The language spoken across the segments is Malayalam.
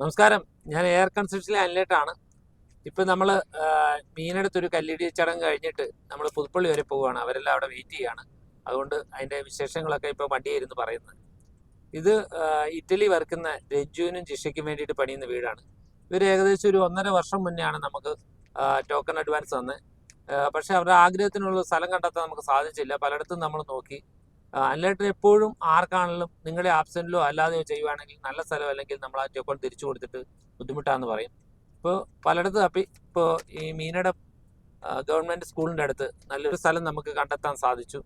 നമസ്കാരം. ഞാൻ എയർ കൺസ്ട്രക്ഷനിലെ അനിലേട്ടാണ് ഇപ്പം നമ്മൾ മീനെടുത്തൊരു കല്ലിടി ചടങ്ങ് കഴിഞ്ഞിട്ട് നമ്മൾ പുതുപ്പള്ളി വരെ പോവുകയാണ്. അവരെല്ലാം അവിടെ വെയിറ്റ് ചെയ്യാണ്. അതുകൊണ്ട് അതിന്റെ വിശേഷങ്ങളൊക്കെ ഇപ്പോൾ വണ്ടിയായിരുന്നു പറയുന്നത്. ഇത് ഇറ്റലി വർക്കുന്ന രജ്ജുവിനും ജിഷയ്ക്കും വേണ്ടിയിട്ട് പണിയുന്ന വീടാണ്. ഇവർ ഏകദേശം ഒരു ഒന്നര വർഷം മുന്നെയാണ് നമുക്ക് ടോക്കൺ അഡ്വാൻസ് തന്നെ. പക്ഷേ അവരുടെ ആഗ്രഹത്തിനുള്ള സ്ഥലം കണ്ടെത്താൻ നമുക്ക് സാധിച്ചില്ല. പലയിടത്തും നമ്മൾ നോക്കി അനിലേട്ടൻ എപ്പോഴും ആർക്കാണെങ്കിലും നിങ്ങളുടെ ആബ്സെന്റിലോ അല്ലാതെയോ ചെയ്യുവാണെങ്കിൽ നല്ല സ്ഥലം അല്ലെങ്കിൽ നമ്മൾ ആ ടോക്കൺ തിരിച്ചു കൊടുത്തിട്ട് ബുദ്ധിമുട്ടാന്ന് പറയും. ഇപ്പോൾ പലയിടത്ത് അപ്പം ഇപ്പോൾ ഈ മീനട ഗവൺമെന്റ് സ്കൂളിന്റെ അടുത്ത് നല്ലൊരു സ്ഥലം നമുക്ക് കണ്ടെത്താൻ സാധിച്ചു.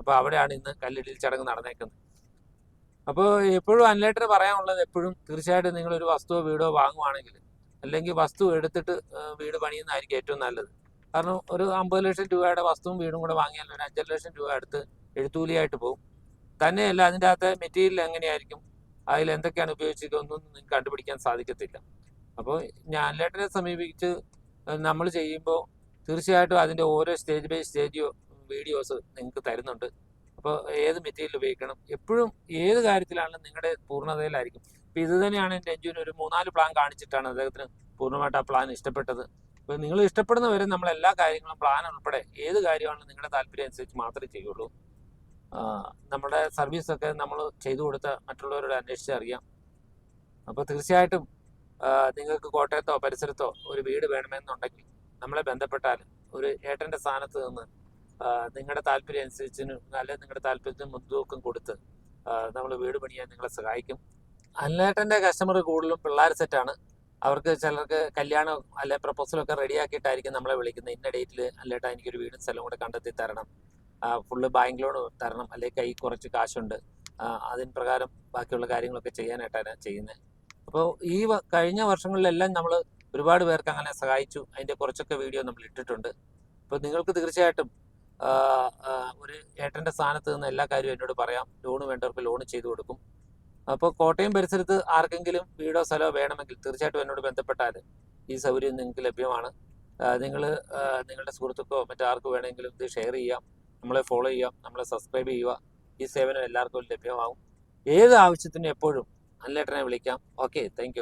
അപ്പോൾ അവിടെയാണ് ഇന്ന് കല്ലിടിൽ ചടങ്ങ് നടന്നേക്കുന്നത്. അപ്പോൾ എപ്പോഴും അനിലേറ്റർ പറയാനുള്ളത് എപ്പോഴും തീർച്ചയായിട്ടും നിങ്ങളൊരു വസ്തുവോ വീടോ വാങ്ങുവാണെങ്കിൽ അല്ലെങ്കിൽ വസ്തു എടുത്തിട്ട് വീട് പണിയുന്നതായിരിക്കും ഏറ്റവും നല്ലത്. കാരണം ഒരു അമ്പത് ലക്ഷം രൂപയുടെ വസ്തുവും വീടും കൂടെ വാങ്ങിയാൽ ഒരു അഞ്ചര ലക്ഷം രൂപ അടുത്ത് എഴുത്തൂലിയായിട്ട് പോകും. തന്നെയല്ല അതിന്റെ അകത്തെ മെറ്റീരിയൽ എങ്ങനെയായിരിക്കും? അതിൽ എന്തൊക്കെയാണ് ഉപയോഗിച്ചിരിക്കുന്നതൊന്നും നിങ്ങൾക്ക് കണ്ടുപിടിക്കാൻ സാധിക്കത്തില്ല. അപ്പോൾ ഞാൻ ലേട്ടനെ സമീപിച്ച് നമ്മൾ ചെയ്യുമ്പോൾ തീർച്ചയായിട്ടും അതിന്റെ ഓരോ സ്റ്റേജ് ബൈ സ്റ്റേജ് വീഡിയോസ് നിങ്ങൾക്ക് തരുന്നുണ്ട്. അപ്പോൾ ഏത് മെറ്റീരിയൽ ഉപയോഗിക്കണം? എപ്പോഴും ഏത് കാര്യത്തിലാണെങ്കിലും നിങ്ങളുടെ പൂർണതയിലായിരിക്കും? ഇപ്പോൾ ഇത് തന്നെയാണ് എന്റെ രഞ്ജുവിന് ഒരു മൂന്നാൽ പ്ലാൻ കാണിച്ചിട്ടാണ് അദ്ദേഹത്തിന് പൂർണമായിട്ട് ആ പ്ലാൻ ഇഷ്ടപ്പെട്ടത്. അപ്പോൾ നിങ്ങൾ ഇഷ്ടപ്പെടുന്നവരെ നമ്മൾ എല്ലാ കാര്യങ്ങളും പ്ലാൻ ഉൾപ്പെടെ ഏത് കാര്യമാണെങ്കിലും നിങ്ങളുടെ താല്പര്യം അനുസരിച്ച് മാത്രമേ ചെയ്യുള്ളൂ. നമ്മുടെ സർവീസൊക്കെ നമ്മൾ ചെയ്തു കൊടുത്ത മറ്റുള്ളവരോട് അന്വേഷിച്ച് അറിയാം. അപ്പോൾ തീർച്ചയായിട്ടും നിങ്ങൾക്ക് കോട്ടയത്തോ പരിസരത്തോ ഒരു വീട് വേണമെന്നുണ്ടെങ്കിൽ നമ്മളെ ബന്ധപ്പെട്ടാൽ ഒരു ഏട്ടന്റെ സ്ഥാനത്ത് നിന്ന് നിങ്ങളുടെ താല്പര്യം അനുസരിച്ചിന് അല്ലെങ്കിൽ നിങ്ങളുടെ താല്പര്യത്തിന് മുൻതൂക്കം കൊടുത്ത് നമ്മൾ വീട് പണിയാൻ നിങ്ങളെ സഹായിക്കും. അല്ലേട്ടന്റെ കസ്റ്റമർ കൂടുതലും പിള്ളേർ സെറ്റാണ് അവർക്ക് ചിലർക്ക് കല്യാണം അല്ലെ പ്രപ്പോസലൊക്കെ റെഡിയാക്കിയിട്ടായിരിക്കും നമ്മളെ വിളിക്കുന്നത്. ഇന്ന ഡേറ്റിൽ അല്ലേട്ടാ എനിക്കൊരു വീടും സ്ഥലവും കൂടെ കണ്ടെത്തി തരണം. ഫുള്ള് ബാങ്ക് ലോൺ തരണം. അല്ലെങ്കിൽ കൈ കുറച്ച് കാശുണ്ട്. അതിന് പ്രകാരം ബാക്കിയുള്ള കാര്യങ്ങളൊക്കെ ചെയ്യാനായിട്ടാണ് ചെയ്യുന്നത് അപ്പോൾ ഈ കഴിഞ്ഞ വർഷങ്ങളിലെല്ലാം നമ്മൾ ഒരുപാട് പേർക്ക് അങ്ങനെ സഹായിച്ചു. അതിന്റെ കുറച്ചൊക്കെ വീഡിയോ നമ്മൾ ഇട്ടിട്ടുണ്ട്. അപ്പോൾ നിങ്ങൾക്ക് തീർച്ചയായിട്ടും ഒരു ഏട്ടന്റെ സ്ഥാനത്ത് നിന്ന് എല്ലാ കാര്യവും എന്നോട് പറയാം. ലോണ് വേണ്ടവർക്ക് ലോൺ ചെയ്തു കൊടുക്കും. അപ്പോൾ കോട്ടയം പരിസരത്ത് ആർക്കെങ്കിലും വീടോ സ്ഥലമോ വേണമെങ്കിൽ തീർച്ചയായിട്ടും എന്നോട് ബന്ധപ്പെട്ടാൽ ഈ സൗകര്യം നിങ്ങൾക്ക് ലഭ്യമാണ്. നിങ്ങൾ നിങ്ങളുടെ സുഹൃത്തുക്കോ മറ്റാർക്ക് വേണമെങ്കിലും ഇത് ഷെയർ ചെയ്യാം. നമ്മളെ ഫോളോ ചെയ്യുക നമ്മളെ സബ്സ്ക്രൈബ് ചെയ്യുക ഈ സേവനം എല്ലാവർക്കും ലഭ്യമാകും. ഏത് ആവശ്യത്തിനും എപ്പോഴും അല്ലേട്ടനെ വിളിക്കാം. Okay thank